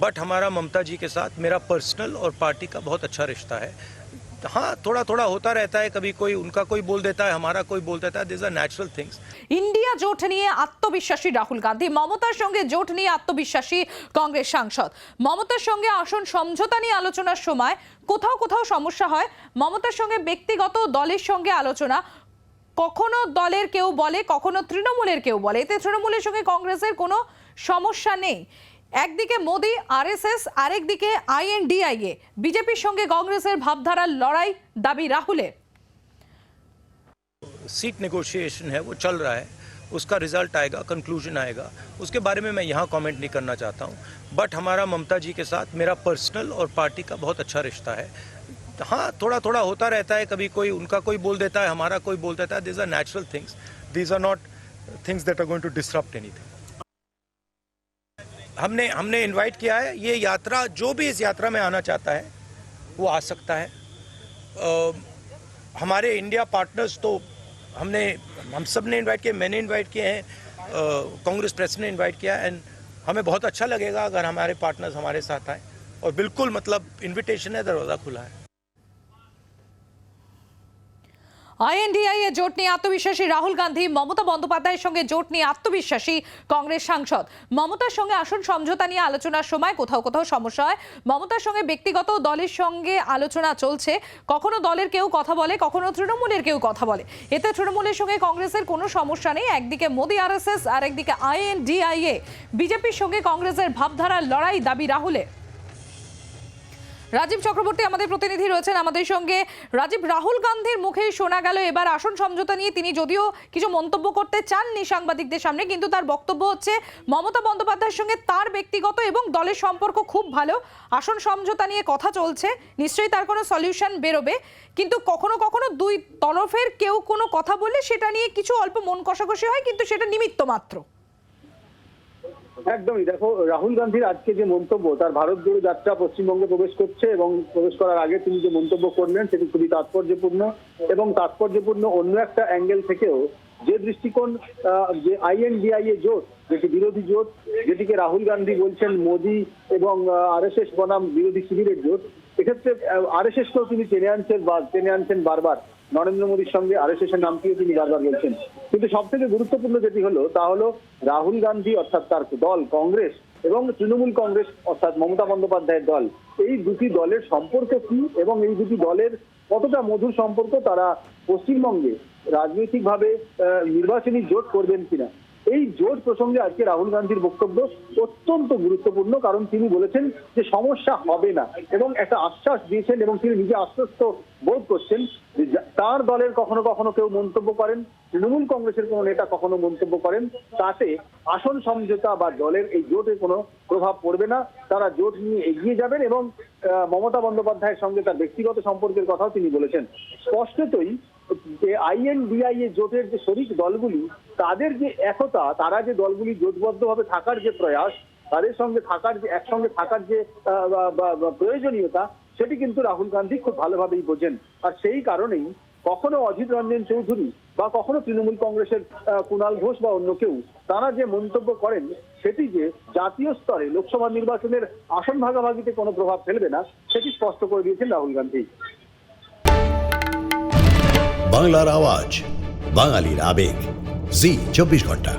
But हमारा ममता जी के साथ मेरा पर्सनल और पार्टी का बहुत अच्छा रिश्ता है हाँ थोड़ा थोड़ा होता रहता है कभी कोई उनका कोई बोल देता है हमारा कोई बोल देता है this are natural things India জোট নিয়ে আত্মবিশ্বাসী রাহুল গান্ধী মমতার সঙ্গে জোট নিয়ে আত্মবিশ্বাসী কংগ্রেস সাংসদ মমতার সঙ্গে আসন সমঝোতা নিয়ে আলোচনার সময় কোথাও কোথাও সমস্যা হয় মমতার সঙ্গে ব্যক্তিগত দলের সঙ্গে আলোচনা কখনো দলের কেউ বলে কখনো তৃণমূলের কেউ বলে এতে তৃণমূলের সঙ্গে কংগ্রেসের কোনো সমস্যা নেই একদিকে মোদি আরএসএস আরেকদিকে আইএনডিআইএ বিজেপির সঙ্গে কংগ্রেসের ভাবধারার লড়াই দাবি রাহুলের सीट नेगोशिएशन है वो चल रहा है उसका रिजल्ट आएगा कंक्लूजन आएगा उसके बारे में मैं यहाँ कमेंट नहीं करना चाहता हूँ बट हमारा ममता जी के साथ मेरा पर्सनल और पार्टी का बहुत अच्छा रिश्ता है हाँ थोड़ा थोड़ा होता रहता है कभी कोई उनका कोई बोल देता है हमारा कोई बोल देता है this are natural things these are not things that are going to disrupt anything हमने हमने इनवाइट किया है ये यात्रा जो भी इस यात्रा में आना चाहता है वो आ सकता है। आ, हमारे इंडिया पार्टनर्स तो हमने हम सबने इनवाइट किए मैंने इनवाइट किए हैं कांग्रेस प्रेस ने इनवाइट किया एंड हमें बहुत अच्छा लगेगा अगर हमारे पार्टनर्स हमारे साथ आए। और बिल्कुल मतलब इनविटेशन है दरवाज़ा खुला है। আইএনডিআই এ জোট নিয়ে আত্মবিশ্বাসী রাহুল গান্ধী, মমতা বন্দ্যোপাধ্যায়ের সঙ্গে জোট নিয়ে আত্মবিশ্বাসী কংগ্রেস সাংসদ। মমতার সঙ্গে আসন সমঝোতা নিয়ে আলোচনার সময় কোথাও কোথাও সমস্যা হয়। মমতার সঙ্গে ব্যক্তিগত দলের সঙ্গে আলোচনা চলছে। কখনো দলের কেউ কথা বলে, কখনো তৃণমূলের কেউ কথা বলে। এতে তৃণমূলের সঙ্গে কংগ্রেসের কোনো সমস্যা নেই। একদিকে মোদি আরএসএস আর একদিকে আইএনডিআইএ বিজেপির সঙ্গে কংগ্রেসের ভাবধারার লড়াই দাবি রাহুলের। রাজীব চক্রবর্তী, আমাদের প্রতিনিধি রয়েছেন আমাদের সঙ্গে। রাজীব, রাহুল গান্ধীর মুখেই শোনা গেল, এবার আসন সমঝোতা নিয়ে তিনি যদিও কিছু মন্তব্য করতে চাননি সাংবাদিকদের সামনে, কিন্তু তার বক্তব্য হচ্ছে, মমতা বন্দ্যোপাধ্যায়ের সঙ্গে তার ব্যক্তিগত এবং দলের সম্পর্ক খুব ভালো, আসন সমঝোতা নিয়ে কথা চলছে, নিশ্চয়ই তার কোনো সলিউশন বেরোবে। কিন্তু কখনো কখনো দুই তরফের কেউ কোনো কথা বললে সেটা নিয়ে কিছু অল্প মন কষাকষি হয়, কিন্তু সেটা নিমিত্ত মাত্র। একদমই। দেখো, রাহুল গান্ধীর আজকে যে মন্তব্য, তার ভারত জুড়ে যাত্রা পশ্চিমবঙ্গে প্রবেশ করছে এবং প্রবেশ করার আগে তিনি যে মন্তব্য করলেন, সেটি খুবই তাৎপর্যপূর্ণ এবং তাৎপর্যপূর্ণ অন্য একটা অ্যাঙ্গেল থেকেও যে দৃষ্টিকোণ যে আইএনডিআইএ জোট, যেটি বিরোধী জোট, যেটিকে রাহুল গান্ধী বলছেন মোদি এবং আর আরএসএস বনাম বিরোধী শিবিরের জোট, এক্ষেত্রে আরএসএস কেও তিনি টেনে আনছেন বা টেনে আনছেন বারবার। নরেন্দ্র মোদীর সঙ্গে আরএসএস এর নামটিও তিনি বারবার বলছেন। কিন্তু সব থেকে গুরুত্বপূর্ণ যেটি হলো, তা হলো রাহুল গান্ধী অর্থাৎ তার দল কংগ্রেস এবং তৃণমূল কংগ্রেস অর্থাৎ মমতা বন্দ্যোপাধ্যায়ের দল। এই দুটি দলের সম্পর্ক কি এবং এই দুটি দলের কতটা মধুর সম্পর্ক তারা পশ্চিমবঙ্গে রাজনৈতিকভাবে নির্বাচনী জোট করবেন কিনা? এই জোট প্রসঙ্গে আজকে রাহুল গান্ধীর বক্তব্য অত্যন্ত গুরুত্বপূর্ণ, কারণ তিনি বলেছেন যে সমস্যা হবে না এবং একটা আশ্বাস দিয়েছেন এবং তিনি নিজে আশ্বস্ত বোধ করছেন যা- তার দলের কখনো কখনো কেউ মন্তব্য করেন, তৃণমূল কংগ্রেসের কোনো নেতা কখনো মন্তব্য করেন, তাতে আসন সমঝোতা বা দলের এই জোটে কোনো প্রভাব পড়বে না। তারা জোট নিয়ে এগিয়ে যাবেন এবং মমতা বন্দ্যোপাধ্যায়ের সঙ্গে তার ব্যক্তিগত সম্পর্কের কথাও তিনি বলেছেন। স্পষ্টতই যে আইএনডিআই এ জোটের যে শরিক দলগুলি, তাদের যে একতা, তারা যে দলগুলি জোটবদ্ধভাবে থাকার যে প্রয়াস, তাদের সঙ্গে থাকার যে, একসঙ্গে থাকার যে প্রয়োজনীয়তা, সেটি কিন্তু রাহুল গান্ধী খুব ভালোভাবেই বোঝেন। আর সেই কারণেই কখনো অজিত রঞ্জন চৌধুরী বা কখনো তৃণমূল কংগ্রেসের কুণাল ঘোষ বা অন্য কেউ, তারা যে মন্তব্য করেন সেটি যে জাতীয় স্তরে লোকসভা নির্বাচনের আসন ভাগাভাগিতে কোনো প্রভাব ফেলবে না, সেটি স্পষ্ট করে দিয়েছেন রাহুল গান্ধী। বাংলার আওয়াজ, বাঙালির আবেগ। জি, চব্বিশ ঘণ্টা।